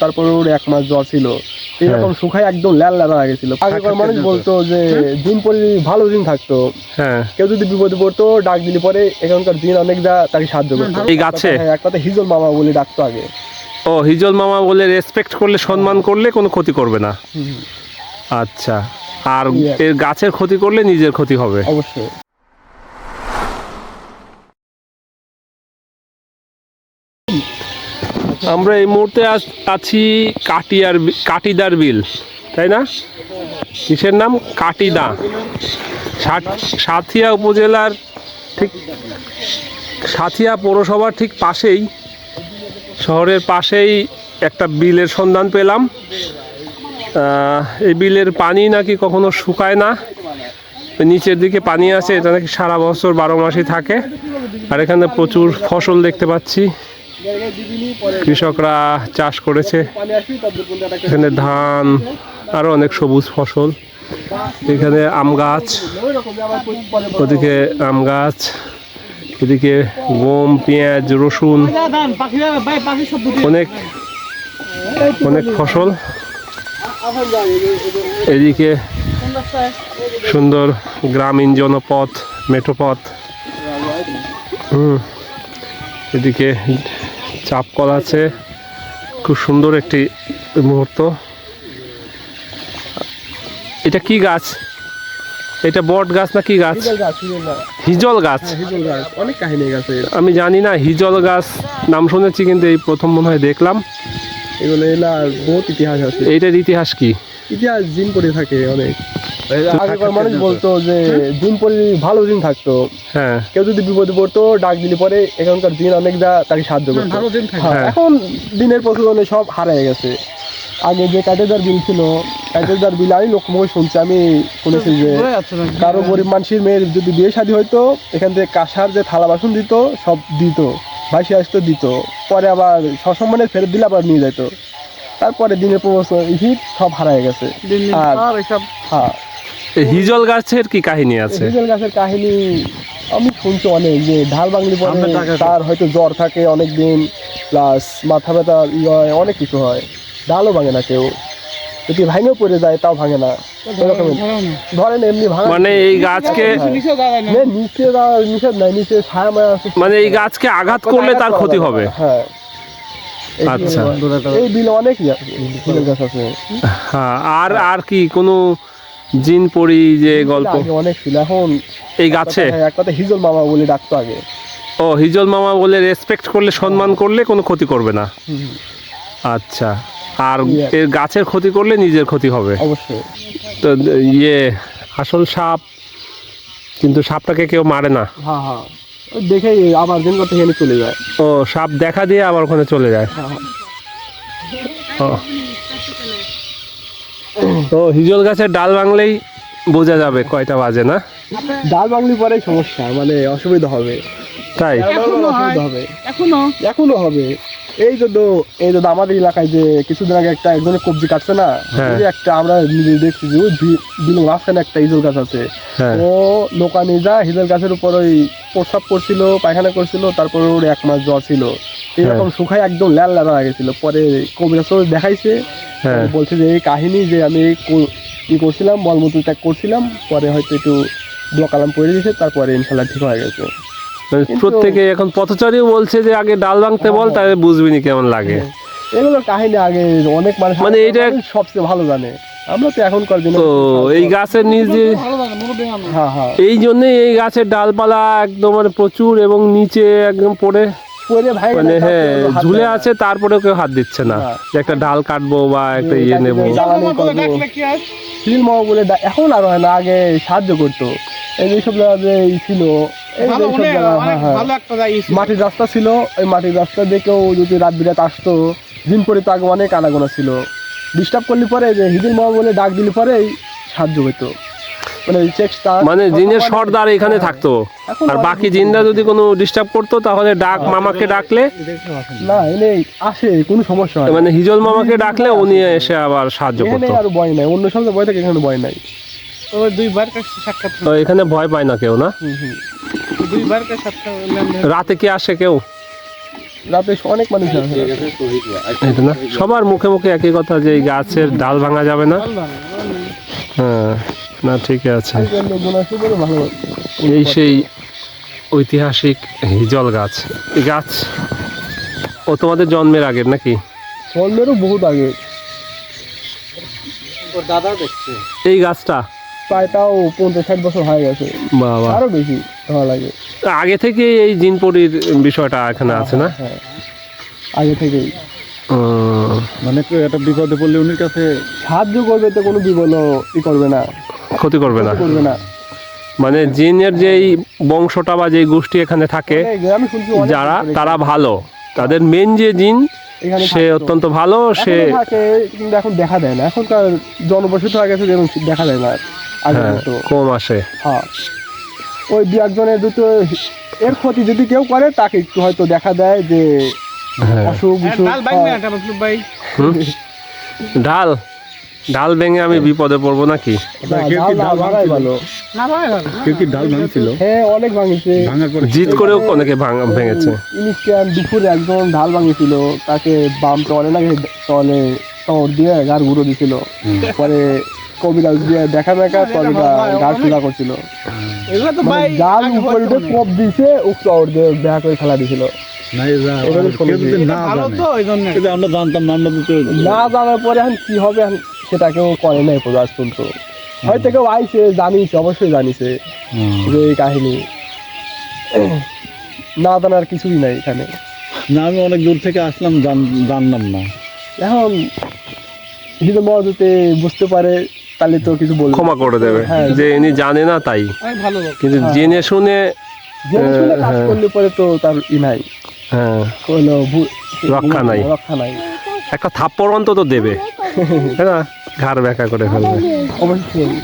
তারপরে ওর এক মাস জ্বর ছিল। এরকম শুকায় একদম লাল লাল হয়ে গেছিল। আগেকার মানুষ বলতো যে দিন পরে ভালো দিন থাকতো হ্যাঁ। কেউ যদি বিপদে পড়তো ডাক দিলে পরে এখানকার দিন অনেক যা তাকে সাহায্য করতো। এই গাছে? হ্যাঁ, এক কথা হিজল মামা বলে ডাকতো আগে। ও হিজল মামা বলে রেসপেক্ট করলে সম্মান করলে কোনো ক্ষতি করবে না। আচ্ছা। আর এর গাছের ক্ষতি করলে নিজের ক্ষতি হবে। অবশ্যই। আমরা এই মুহূর্তে আছি কাটিয়ার কাটিদার বিল, তাই না? কিসের নাম? কাটিদা। সাথিয়া উপজেলার ঠিক, সাথিয়া পৌরসভার ঠিক পাশেই, শহরের পাশেই একটা বিলের সন্ধান পেলাম। এই বিলের পানি নাকি কখনো শুকায় না। নিচের দিকে পানি আছে, এটা নাকি সারা বছর বারো মাসই থাকে। আর এখানে প্রচুর ফসল দেখতে পাচ্ছি। কৃষকরা চাষ করেছে। এখানে ধান আরও অনেক সবুজ ফসল। এখানে আম গাছ, ওদিকে আম গাছ, এদিকে গম, পেঁয়াজ, রসুন, অনেক অনেক ফসল। এদিকে সুন্দর গ্রামীণ জনপথ মেঠোপথ হুম, এদিকে চাপ কল আছে। খুব সুন্দর একটি মুহূর্ত। এটা কি গাছ? এটা বট গাছ না কি গাছ? হিজল গাছ হ্যাঁ, অনেক কাহিনী গাছে। আমি জানি না হিজল গাছ নাম শুনেছি কিন্তু এই প্রথম মনে হয় দেখলাম। এগুলো এলা বহুত ইতিহাস আছে। এইটার ইতিহাস কি? ইতিহাস দিন করে থাকে অনেক। আগেকার মানুষ বলতো যে দিন পরে ভালো দিন থাকতো। হ্যাঁ। কেউ যদি বিপদে পড়তো ডাক দিলে পরে এখানকার দিন অনেক যা তাকে সাহায্য করতো। ভালো দিন হ্যাঁ, এখন দিনের প্রচলনে সব হারিয়ে গেছে। আগে যে কাটেদার বিল ছিল কাটেদার বিল আমি লোকমুখে শুনছি। আমি শুনেছি যে কারও গরিব মানুষের মেয়ের যদি বিয়ে শাদী হইতো এখান থেকে কাঁসার যে থালা বাসন দিত সব দিত। ভাসি আসতো দিত। পরে আবার সসম্মানে ফেরত দিলে আবার নিয়ে যেত তারপরে দিনের প্রবচন সব হারায় গেছে। আর হ্যাঁ। হিজল গাছের কি কাহিনী আছে? হিজল গাছের কাহিনী আমি শুনছি অনেক যে ঢাল বাংলি পরে তার হয়তো জ্বর থাকে অনেক দিন প্লাস মাথা ব্যথা ই হয় অনেক কিছু হয়। ডালও ভাঙে না কেউ। যদি ভাঙেও পড়ে যায় তাও ভাঙে না। এরকম। ধরেন এমনি ভাঙা মানে এই গাছকে নিচে নিষেধ নাই নিচে ছায়া মায়া আছে। মানে এই গাছকে আঘাত করলে তার ক্ষতি হবে? হ্যাঁ। আচ্ছা। এই বিল অনেক গাছ আছে। হ্যাঁ আর আর কি কোনো জিন পরি যে গল্প। আগে অনেক ছিল এখন এই গাছে? হ্যাঁ, এক কথা হিজল মামা বলে ডাকতো আগে। ও হিজল মামা বলে রেসপেক্ট করলে সম্মান করলে কোনো ক্ষতি করবে না? আচ্ছা। আর এর গাছের ক্ষতি করলে নিজের ক্ষতি হবে? অবশ্যই। তো ইয়ে আসল সাপ কিন্তু সাপটাকে কেউ মারে না? হ্যাঁ হ্যাঁ। ওই দেখেই আবার দিন চলে যায়। ও সাপ দেখা দিয়ে আবার ওখানে চলে যায়? হ্যাঁ, হ্যাঁ। ও। তো হিজল গাছের ডাল ভাঙলেই বোঝা যাবে কয়টা বাজে না? ডাল বাংলি পরে সমস্যা মানে অসুবিধা হবে। তাই? অসুবিধা হবে। এখনও? এখনও হবে। এই যে তো এই যে আমাদের এলাকায় যে কিছুদিন আগে একটা একজনের কবজি কাটছে না হ্যাঁ। একটা আমরা নিজে দেখছি যে ওই বি- মাঝখানে একটা ইজল গাছ আছে। হ্যাঁ। ও নৌকা নিয়ে যা হিজল গাছের উপর ওই প্রস্রাব করছিল পায়খানা করছিল তারপর ওর এক মাস জ্বর ছিল। এরকম শুকায় একদম লাল লাল হয়ে গেছিল পরে কবিরাজ তো দেখাইছে হ্যাঁ বলছে যে এই কাহিনী যে আমি এই কো- ই করছিলাম মলমূত্র ত্যাগ করছিলাম পরে হয়তো একটু ব্লক আলাম পড়ে দিয়েছে তারপরে ইনশাল্লাহ ঠিক হয়ে গেছে। প্রত্যেকে এখন পথচারীও বলছে যে আগে ডাল ভাঙতে বল তাহলে বুঝবিনি কেমন লাগে। এগুলো কাহিনী আগে অনেক মানুষ মানে এটা সবচেয়ে ভালো জানে। আমরা তো এখনকার দিনে তো এই গাছের নিচে হ্যাঁ হ্যাঁ। এই জন্যে এই গাছের ডালপালা একদম মানে প্রচুর এবং নিচে একদম পড়ে। পরে ভাই মানে হ্যাঁ ঝুলে আছে তারপরে কেউ হাত দিচ্ছে না। যে একটা ডাল কাটবো বা একটা ইয়ে নেব। ফিল্ম বলে এখন আর হয় না আগে সাহায্য করতো। এই যেসব যে ছিল। যে এইসব জায়গা, হ্যাঁ হ্যাঁ ছিল। মাটির রাস্তা ছিল ওই মাটির রাস্তা দিয়ে কেউ যদি রাত বিরাত আসতো দিন পরে তো আগে অনেক আনাগোনা ছিল। ডিস্টার্ব করলে পরে যে হিদিন মামা বলে ডাক দিলে পরে সাহায্য হতো মানে মানে জিনের সর্দার এখানে থাকতো। আর বাকি জিনরা যদি কোনো ডিস্টার্ব করতো তাহলে ডাক মামাকে ডাকলে না এনে আসে কোনো সমস্যা হয় মানে হিজল মামাকে ডাকলে উনি এসে আবার সাহায্য এখানে করতো। আর ভয় নাই অন্য সব ভয় থাকে এখানে ভয় নাই। দুইবার সাক্ষাৎ তো এখানে ভয় পায় না কেউ না? দুইবার সাক্ষাৎ রাতে কি আসে কেউ? রাতে অনেক মানুষ এই না? সবার মুখে মুখে একই কথা যে এই গাছের ডাল ভাঙা যাবে না? হ্যাঁ। না ঠিকই আছে। এই সেই ঐতিহাসিক হিজল গাছ। এই গাছ ও তোমাদের জন্মের আগের নাকি? ফলেরও বহুত আগে। দাদা দেখছে। এই গাছটা? প্রায় তাও পঞ্চাশ ষাট বছর হয়ে গেছে। বাবা। আরও বেশি ভালো লাগে। আগে থেকে এই জিনপরির বিষয়টা এখানে আছে না? হ্যাঁ আগে থেকেই। মানে কেউ একটা বিপদে পড়লে উনির কাছে সাহায্য করবে তো কোনো বিপদ ই করবে না। ক্ষতি করবে না। করবে না। মানে জিনের যেই বংশটা বা যেই গোষ্ঠী এখানে থাকে যারা তারা ভালো। তাদের মেন যে জিন সে অত্যন্ত ভালো সে কিন্তু এখন দেখা দেয় না। এখনকার জনবসতি হয়ে গেছে যেমন দেখা যায় না। হ্যাঁ তো কম আসে। হ্যাঁ। ওই দু একজনের দুটো এর ক্ষতি যদি কেউ করে তাকে একটু হয়তো দেখা দেয় যে হ্যাঁ। অসুখ বিসুখ ডাল ভেঙে আমি বিপদে পড়ব নাকি? কেউ ডাল কি ডাল ভাঙছিল? ভালো। না ভাই ভালো কেউ কি ডাল ভাঙছিল? হ্যাঁ অনেক ভাঙিছে। জিত করেও অনেকে ভাঙ- ভেঙেছে। দুপুরে একজন ঢাল ভাঙিছিল। তাকে বাম টলে না টলে টর দিয়ে গার গুঁড়ো দিছিল। পরে কবিরাজ দিয়ে দেখা দেখা তলে গার চুলা করছিল। তো মানে উপরে উঠে না। দিছে ও চর দিয়ে দেখা করে খেলা দিছিল। না ভালো জানে। তো ওই জন্য। কিন্তু আমরা জানতাম না আমরা না জানার পরে এখন কি হবে এখন সেটা কেউ করে নাই পর্যন্ত আজ পর্যন্ত হয়তো কেউ আইছে জানিস অবশ্যই জানিছে যে এই কাহিনী। না জানার কিছুই নাই এখানে। না আমি অনেক দূর থেকে আসলাম জানলাম না। এখন হিন্দু মহাজতে বুঝতে পারে তাহলে তো কিছু বলবে। ক্ষমা করে দেবে। হ্যাঁ। যে ইনি জানে না তাই। ভালো কিন্তু জেনে শুনে জেনে শুনে কাজ হ্যাঁ। করলে পরে তো তার ই নাই। হ্যাঁ। কোনো রক্ষা নাই। রক্ষা নাই। একটা থাপ্পড় অন্তত দেবে। হ্যাঁ ঘাড় ব্যাকা করে ফেলবে। অবশ্যই।